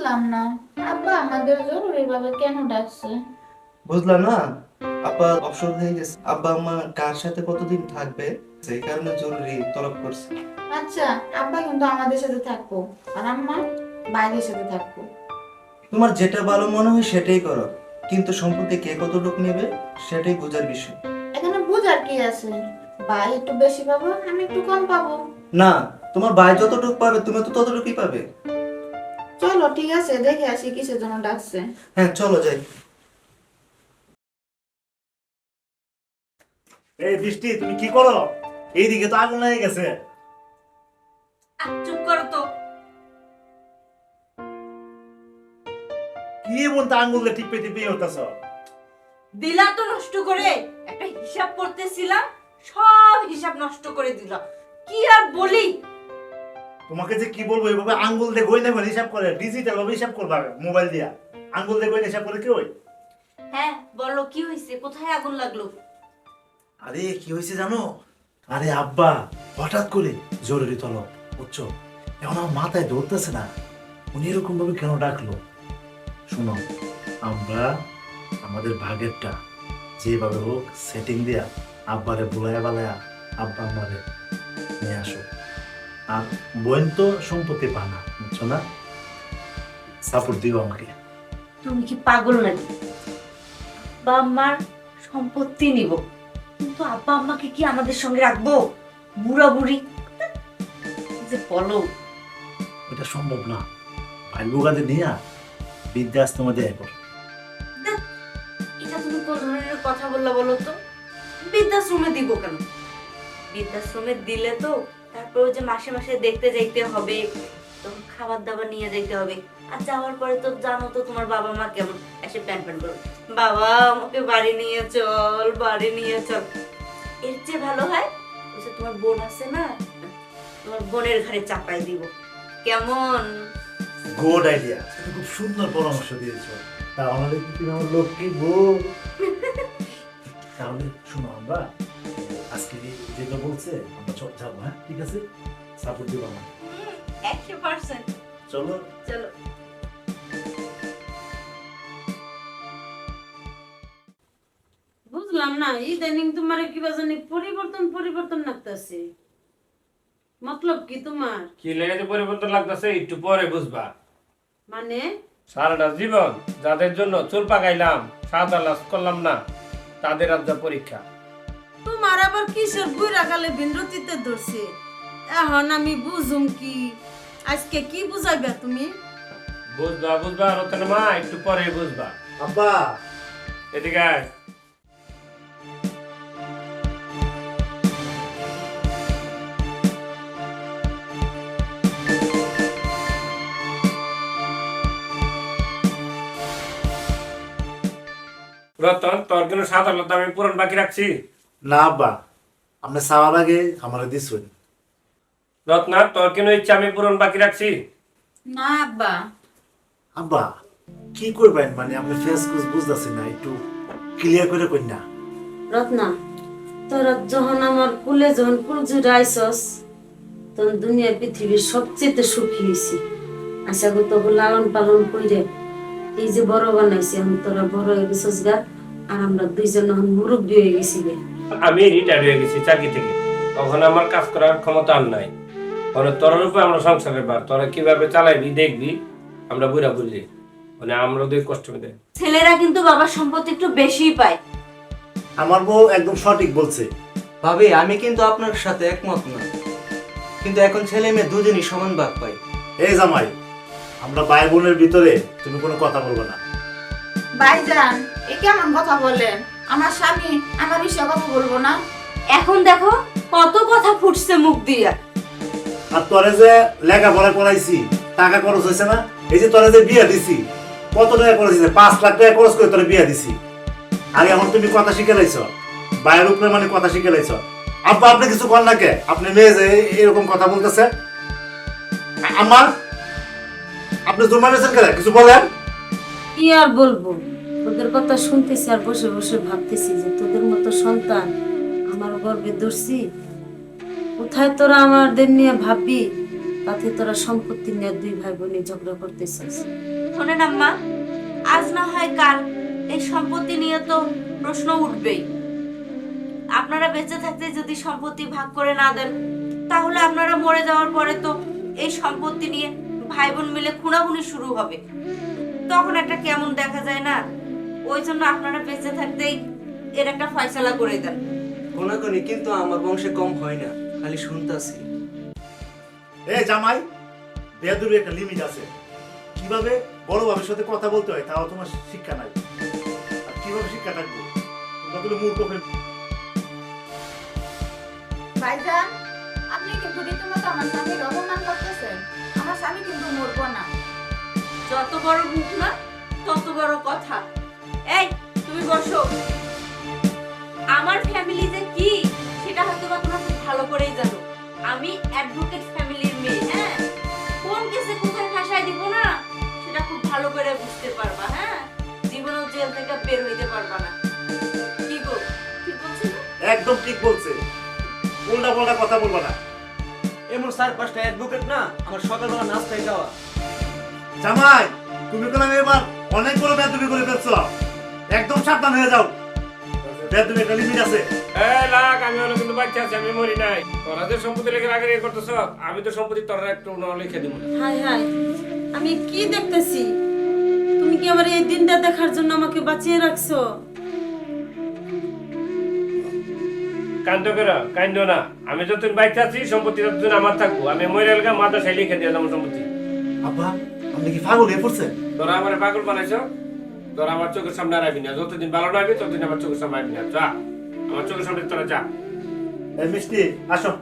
বুঝলাম না। আব্বা আমাদের জরুরি ভাবে কেন ডাকছে? বুঝলাম না। আব্বা অবসর হয়ে গেছে। আব্বা আম্মা কার সাথে কতদিন থাকবে? সেই কারণে জরুরি তলব করছে। আচ্ছা আব্বা কিন্তু আমাদের সাথে থাকব আর আম্মা বাইরের সাথে থাকব। তোমার যেটা ভালো মনে হয় সেটাই করো। কিন্তু সম্পত্তি কে কতটুকু নেবে সেটাই বোঝার বিষয়। এখানে বুঝার কি আছে? ভাই একটু বেশি পাবো আমি একটু কম পাবো। না তোমার ভাই যতটুকু পাবে তুমি তো ততটুকুই পাবে। চলো ঠিক আছে দেখে আসি কিসের জন্য ডাকছে। হ্যাঁ চলো যাই। এই বৃষ্টি তুমি কি করো? এইদিকে তো আগুন লেগে গেছে। চুপ করো তো। কি এমন তা আঙ্গুল দিয়ে টিপে টিপে হতেছ দিলা তো নষ্ট করে একটা হিসাব করতেছিলাম সব হিসাব নষ্ট করে দিল। কি আর বলি? তোমাকে যে কি বলব এইভাবে আঙ্গুল দিয়ে গইনা করে হিসাব করে ডিজিটাল ভাবে হিসাব করবা মোবাইল দিয়া। আঙ্গুল দিয়ে গইনা হিসাব করে কি ওই হ্যাঁ বলো কি হয়েছে কোথায় আগুন লাগল? আরে কি হয়েছে জানো? আরে আব্বা হঠাৎ করে জরুরি তলব বুঝছ? এখন আমার মাথায় ধরতেছে না। উনি এরকম ভাবে কেন ডাকলো? শোনো আমরা আমাদের ভাগেরটা যেভাবে হোক সেটিং দিয়া আব্বারে বুলায়া বালায়া আব্বা আমারে নিয়ে আসো আর বোন তো সম্পত্তি পানা বুঝছ না সাপোর্ট দিও আমাকে তুমি কি পাগল নাকি? আব্বা আম্মার সম্পত্তি নিব কিন্তু আব্বা আম্মাকে কি আমাদের সঙ্গে রাখব? বুড়া বুড়ি। যে বলো। এটা সম্ভব না। ভাই লোকাদের নিয়ে বৃদ্ধাশ্রমে দেয় পর এটা তুমি কোন ধরনের কথা বললা বলো তো? বৃদ্ধাশ্রমে দিব কেন? বৃদ্ধাশ্রমে দিলে তো যে মাসে মাসে দেখতে যাইতে হবে তখন খাবার দাবার নিয়ে যাইতে হবে। আর যাওয়ার পরে তো জানো তো তোমার বাবা মা কেমন? এসে প্যান প্যান করবে। বাবা আমাকে বাড়ি নিয়ে চল বাড়ি নিয়ে চল। এর চেয়ে ভালো হয় যে তোমার বোন আছে না তোমার বোনের ঘরে চাপাই দিব। কেমন? গুড আইডিয়া তুমি খুব সুন্দর পরামর্শ দিয়েছ। তাহলে কি তুমি আমার লক্ষ্মী বউ? তাহলে শোনো আমরা আজকে যেটা বলছে আমরা যাব হ্যাঁ? ঠিক আছে? সাপোর্ট দিব আমার একশো পার্সেন্ট। চলো। চলো। বুঝলাম না ইদানিং তোমার কিবা জানি পরিবর্তন পরিবর্তন লাগতেছে। মতলব কি তোমার? কি লেগেছে পরিবর্তন লাগতেছে একটু পরে বুঝবা। মানে? সারাটা জীবন যাদের জন্য চুল পাকাইলাম সাদা লাস করলাম না তাদের আজ পরীক্ষা। তোমার আবার কিসের বুড়া কালে বিনরতিতে ধরছে? এখন আমি বুঝুম কি। আজকে কি বুঝাইবা তুমি? বুঝবা বুঝবা রতন মা একটু পরে বুঝবা। আব্বা। এদিকে আয়। রতন তোর কিন্তু সাদা লতা আমি পুরন বাকি রাখছি। না আব্বা আপনি চাওয়ার আগে আমার দিচ্ছেন রত্না তোর কিন্তু ইচ্ছা আমি পুরন বাকি রাখছি? না আব্বা। আব্বা কি করবেন? মানে আপনি ফেস কুস বুঝতেছি না একটু ক্লিয়ার করে কই না। রত্না তোরা যখন আমার কুলে যখন কুল জুড়াইছস তখন দুনিয়া পৃথিবীর সবচেয়ে সুখী হয়েছি আশা করি তোকে লালন পালন কইরে এই যে বড় বানাইছি এখন তোরা বড় হয়ে গেছস গা আর আমরা দুইজন এখন মুরব্বী হয়ে গেছি গে। আমি রিটায়ার হয়ে গেছি চাকরি থেকে। তখন আমার কাজ করার ক্ষমতা আর নাই। মানে তোর উপরে আমরা সংসারের বার তোরা কীভাবে চালাইবি দেখবি আমরা বুড়া বুঝলি মানে আমরা দুই কষ্ট দেয় ছেলেরা কিন্তু বাবার সম্পত্তি একটু বেশিই পায়। আমার বউ একদম সঠিক বলছে। ভাবি আমি কিন্তু আপনার সাথে একমত না। কিন্তু এখন ছেলে মেয়ে দুজনই সমান ভাগ পাই এই জামাই আমরা ভাই বোনের ভিতরে তুমি কোনো কথা বলব না। ভাইজান এ কেমন কথা বলেন? আমার স্বামী আমার বিষয়ে কথা বলব না। এখন দেখো কত কথা ফুটছে মুখ দিয়া। আর তোরে যে লেখাপড়া করাইছি টাকা খরচ হয়েছে না? এই যে তোরে যে বিয়ে দিছি কত টাকা খরচ হয়েছে? পাঁচ লাখ টাকা খরচ করে তোরে বিয়ে দিছি। আর এখন তুমি কথা শিখে লাইছ। বাইরের উপরে মানে কথা শিখে লাইছ। আব্বা আপনি কিছু কর না কে? আপনি মেয়ে যে এরকম কথা বলতেছে। আমার আপনি জুমানেছেন কে কিছু বলেন। কি আর বলব? তোদের কথা শুনতেছি আর বসে বসে ভাবতেছি যে তোদের মতো সন্তান আমার গর্বে ধরছি। কোথায় তোরা আমাদের নিয়ে ভাববি? তাতে তোরা সম্পত্তি নিয়ে দুই ভাই বোনে ঝগড়া করতেছিস। শোনেন আম্মা, আজ না হয় কাল এই সম্পত্তি নিয়ে তো প্রশ্ন উঠবেই। আপনারা বেঁচে থাকতে যদি সম্পত্তি ভাগ করে না দেন, তাহলে আপনারা মরে যাওয়ার পরে তো এই সম্পত্তি নিয়ে ভাই বোন মিলে খুনাখুনি শুরু হবে। তখন একটা কেমন দেখা যায় না? ওই জন্য আপনারা বেঁচে থাকতেই এর একটা ফয়সালা করে দেন। কোনাকুনি কিন্তু আমার বংশে কম হয় না খালি শুনতাছি। এ জামাই বেদুর একটা লিমিট আছে। কীভাবে বড় বাবার সাথে কথা বলতে হয় তাও তোমার শিক্ষা নাই। আর কীভাবে শিক্ষা থাকবে? তোমরা তো মূর্খ হয়ে ভাইজান আপনি কিন্তু রীতিমতো আমার স্বামীর অপমান করতেছেন। আমার স্বামী কিন্তু মরবো না। যত বড় মুখ না তত বড় কথা। আমি অ্যাডভোকেট ফ্যামিলির মেয়ে হ্যাঁ? কোন কেসে কোথায় ফাঁসাই দিব না সেটা খুব ভালো করে বুঝতে পারবা হ্যাঁ? জীবনেও জেল থেকে বের হইতে পারবা না। কি গো? ঠিক বলছি একদম ঠিক বলছে। উল্টা পাল্টা কথা বলবা না। এমন চার পাঁচটা অ্যাডভোকেট না আমার সকালবেলা নাস্তায় যাওয়া। জামাই তুমি কোন এবার অনেক বড় বেদবি করে ফেলছো। একদম সাবধান হয়ে যাও। বেদবি একটা লিমিট আছে। এই লাখ আমি হলো কিন্তু বাচ্চা আছি আমি মরি নাই। তোরা যে সম্পত্তি লেখে আগে ইয়ে করতেছ আমি তো সম্পত্তি তোরা একটু না লিখে দিব। হাই হাই আমি কি দেখতেছি? তুমি কি আমার এই দিনটা দেখার জন্য আমাকে বাঁচিয়ে রাখছো? কান্দ করো কান্দ না। আমি যতদিন বাচ্চা আছি সম্পত্তি ততদিন আমার থাকব। আমি মরে গেলে মাদ্রাসায় লিখে দিয়ে আমার সম্পত্তি। আব্বা আপনি কি পাগল হয়ে পড়ছে তোরা আমার পাগল বানাইছ? তোরা আমার চোখের সামনে আর আবি না। যতদিন ভালো না আবি ততদিন আমার চোখের সামনে আবি না। যা, আমার চোখের সামনে তোরা যা। মিষ্টি, আসো।